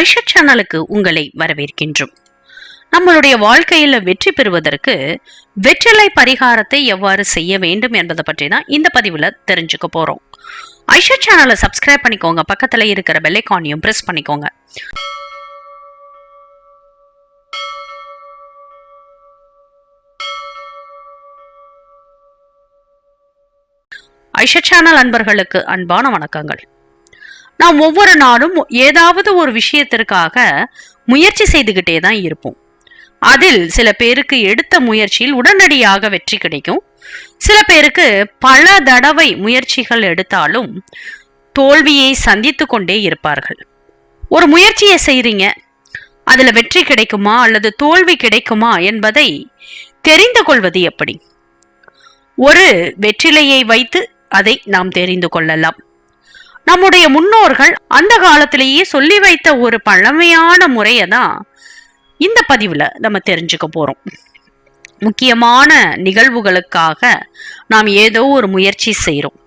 ஐஷா சேனலுக்கு உங்களை வரவேற்கின்றோம். நம்மளுடைய வாழ்க்கையில வெற்றி பெறுவதற்கு வெற்றிலை பரிகாரத்தை எவ்வாறு செய்ய வேண்டும் என்பதை பற்றி தான் இந்த பதிவுல தெரிஞ்சுக்க போறோம். ஐஷா சேனலை சப்ஸ்கிரைப் பண்ணிக்கோங்க. பக்கத்துல இருக்கிற பெல்லைக்கானையும் பிரஸ் பண்ணிக்கோங்க. ஐஷா சேனல் அன்பர்களுக்கு அன்பான வணக்கங்கள். நாம் ஒவ்வொரு நாளும் ஏதாவது ஒரு விஷயத்திற்காக முயற்சி செய்துகிட்டே தான் இருப்போம். அதில் சில பேருக்கு எடுத்த முயற்சியில் உடனடியாக வெற்றி கிடைக்கும். சில பேருக்கு பல தடவை முயற்சிகள் எடுத்தாலும் தோல்வியை சந்தித்து கொண்டே இருப்பார்கள். ஒரு முயற்சியை செய்றீங்க. அதுல வெற்றி கிடைக்குமா அல்லது தோல்வி கிடைக்குமா என்பதை தெரிந்து கொள்வது எப்படி? ஒரு வெற்றிலையை வைத்து அதை நாம் தெரிந்து கொள்ளலாம். நம்முடைய முன்னோர்கள் அந்த காலத்திலேயே சொல்லி வைத்த ஒரு பழமையான முறையை தான் இந்த பதிவில் நம்ம தெரிஞ்சுக்க போகிறோம் முக்கியமான நிகழ்வுகளுக்காக நாம் ஏதோ ஒரு முயற்சி செய்கிறோம்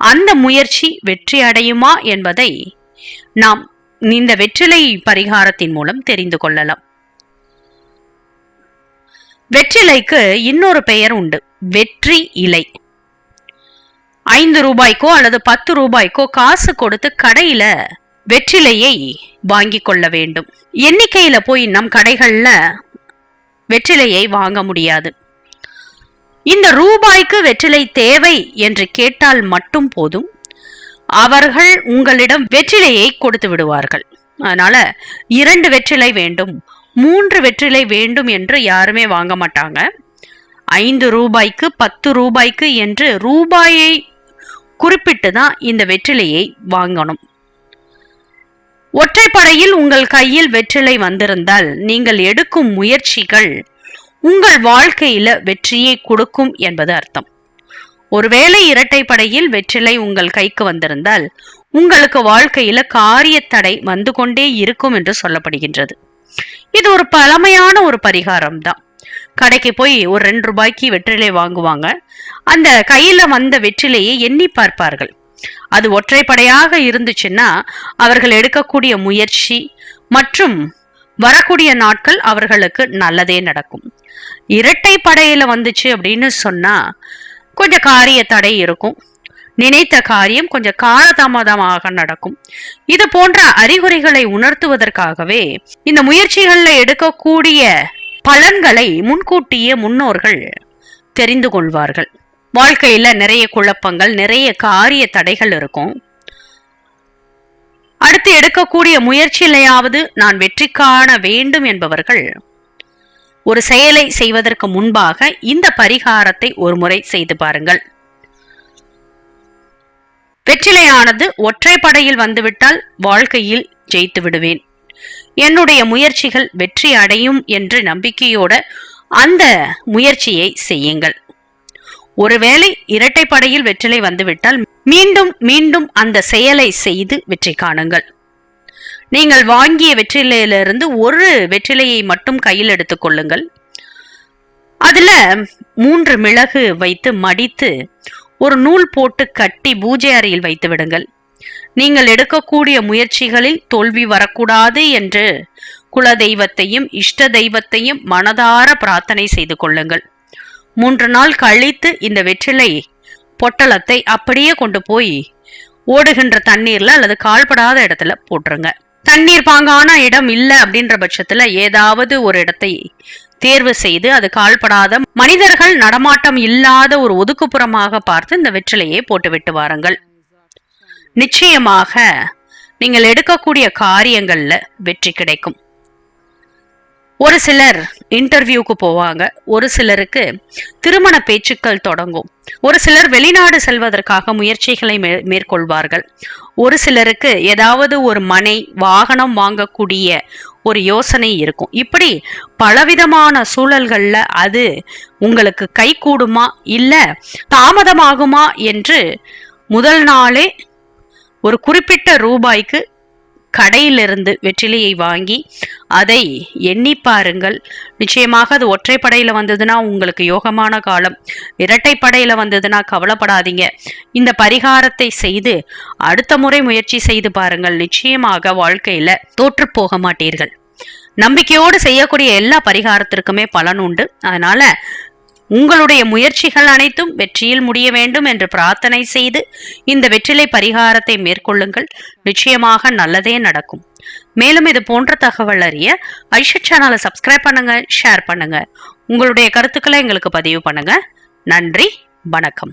அந்த முயற்சி வெற்றி அடையுமா என்பதை நாம் இந்த வெற்றிலை பரிகாரத்தின் மூலம் தெரிந்து கொள்ளலாம். வெற்றிலைக்கு இன்னொரு பெயர் உண்டு. வெற்றி இலை. ஐந்து ரூபாய்க்கோ அல்லது பத்து ரூபாய்க்கோ காசு கொடுத்து கடையில வெற்றிலையை வாங்கி கொள்ள வேண்டும். எண்ணிக்கையில போய் நம் கடைகள்ல வெற்றிலையை வாங்க முடியாது. இந்த ரூபாய்க்கு வெற்றிலை தேவை என்று கேட்டால் மட்டும் போதும். அவர்கள் உங்களிடம் வெற்றிலையை கொடுத்து விடுவார்கள். அதனால இரண்டு வெற்றிலை வேண்டும் மூன்று வெற்றிலை வேண்டும் என்று யாருமே வாங்க மாட்டாங்க. ஐந்து ரூபாய்க்கு பத்து ரூபாய்க்கு என்று ரூபாயை குறிப்பிட்டு தான் இந்த வெற்றிலையை வாங்கணும். ஒற்றைப்படையில் உங்கள் கையில் வெற்றிலை வந்திருந்தால் நீங்கள் எடுக்கும் முயற்சிகள் உங்கள் வாழ்க்கையில வெற்றியை கொடுக்கும் என்பது அர்த்தம். ஒருவேளை இரட்டைப்படையில் வெற்றிலை உங்கள் கைக்கு வந்திருந்தால் உங்களுக்கு வாழ்க்கையில காரிய தடை வந்து கொண்டே இருக்கும் என்று சொல்லப்படுகின்றது. இது ஒரு பழமையான ஒரு பரிகாரம் தான் கடைக்கு போய் ஒரு ரெண்டு ரூபாய்க்கு வெற்றிலை வாங்குவாங்க. அந்த கையில வந்த வெற்றிலையை எண்ணி பார்ப்பார்கள். அது ஒற்றைப்படையாக இருந்துச்சுன்னா அவர்கள் எடுக்கக்கூடிய முயற்சி மற்றும் வரக்கூடிய நாட்கள் அவர்களுக்கு நல்லதே நடக்கும். இரட்டை படையில வந்துச்சு அப்படின்னு சொன்னா கொஞ்சம் காரிய தடை இருக்கும். நினைத்த காரியம் கொஞ்சம் காலதாமதமாக நடக்கும். இது போன்ற அறிகுறிகளை உணர்த்துவதற்காகவே இந்த முயற்சிகளில் எடுக்கக்கூடிய பலன்களை முன்கூட்டியே முன்னோர்கள் தெரிந்து கொள்வார்கள். வாழ்க்கையில் நிறைய குழப்பங்கள் நிறைய காரிய தடைகள் இருக்கும். அடுத்து எடுக்கக்கூடிய முயற்சியிலையாவது நான் வெற்றி காண வேண்டும் என்பவர்கள் ஒரு செயலை செய்வதற்கு முன்பாக இந்த பரிகாரத்தை ஒரு முறை செய்து பாருங்கள். வெற்றிலையானது ஒற்றைப்படையில் வந்துவிட்டால் வாழ்க்கையில் ஜெயித்து விடுவேன். என்னுடைய முயற்சிகள் வெற்றி அடையும் என்று நம்பிக்கையோட அந்த முயற்சியை செய்யுங்கள். ஒருவேளை இரட்டைப்படையில் வெற்றிலை வந்துவிட்டால் மீண்டும் மீண்டும் அந்த செயலை செய்து வெற்றி காணுங்கள். நீங்கள் வாங்கிய வெற்றிலையிலிருந்து ஒரு வெற்றிலையை மட்டும் கையில் எடுத்துக்கொள்ளுங்கள் அதில் அதுல மூன்று மிளகு வைத்து மடித்து ஒரு நூல் போட்டு கட்டி பூஜை அறையில் வைத்து விடுங்கள். நீங்கள் எடுக்கக்கூடிய முயற்சிகளில் தோல்வி வரக்கூடாது என்று குல தெய்வத்தையும் இஷ்ட தெய்வத்தையும் மனதார பிரார்த்தனை செய்து கொள்ளுங்கள். மூன்று நாள் கழித்து இந்த வெற்றிலை பொட்டலத்தை அப்படியே கொண்டு போய் ஓடுகின்ற தண்ணீர்ல அல்லது கால்படாத இடத்துல போட்டுருங்க. தண்ணீர் பாங்கான இடம் இல்லை அப்படின்ற பட்சத்துல ஏதாவது ஒரு இடத்தை தேர்வு செய்து அது கால்படாத மனிதர்கள் நடமாட்டம் இல்லாத ஒரு ஒதுக்குப்புறமாக பார்த்து இந்த வெற்றிலையை போட்டு விட்டு வாருங்கள். நிச்சயமாக நீங்கள் எடுக்கக்கூடிய காரியங்கள்ல வெற்றி கிடைக்கும். ஒரு சிலர் இன்டர்வியூக்கு போவாங்க ஒரு சிலருக்கு திருமண பேச்சுக்கள் தொடங்கும். ஒரு சிலர் வெளிநாடு செல்வதற்காக முயற்சிகளை மே- மேற்கொள்வார்கள். ஒரு சிலருக்கு ஏதாவது ஒரு மனை வாகனம் வாங்கக்கூடிய ஒரு யோசனை இருக்கும். இப்படி பலவிதமான சூழல்கள்ல அது உங்களுக்கு கை கூடுமா இல்ல தாமதமாகுமா என்று முதல் நாளே ஒரு குறிப்பிட்ட ரூபாய்க்கு கடையிலிருந்து வெற்றிலையை வாங்கி அதை எண்ணி பாருங்கள். நிச்சயமாக அது ஒற்றைப்படையில் வந்ததுன்னா உங்களுக்கு யோகமான காலம். இரட்டைப்படையில் வந்ததுன்னா கவலைப்படாதீங்க. இந்த பரிகாரத்தை செய்து அடுத்த முறை முயற்சி செய்து பாருங்கள். நிச்சயமாக வாழ்க்கையில் தோற்று போக மாட்டீர்கள். நம்பிக்கையோடு செய்யக்கூடிய எல்லா பரிகாரத்திற்குமே பலன் உண்டு. அதனால உங்களுடைய முயற்சிகள் அனைத்தும் வெற்றியில் முடிய வேண்டும் என்று பிரார்த்தனை செய்து இந்த வெற்றிலை பரிகாரத்தை மேற்கொள்ளுங்கள். நிச்சயமாக நல்லதே நடக்கும். மேலும் இது போன்ற தகவல் அறிய ஐஷா சேனலை சப்ஸ்கிரைப் பண்ணுங்க ஷேர் பண்ணுங்க. உங்களுடைய கருத்துக்களை எங்களுக்கு பதிவு பண்ணுங்க. நன்றி வணக்கம்.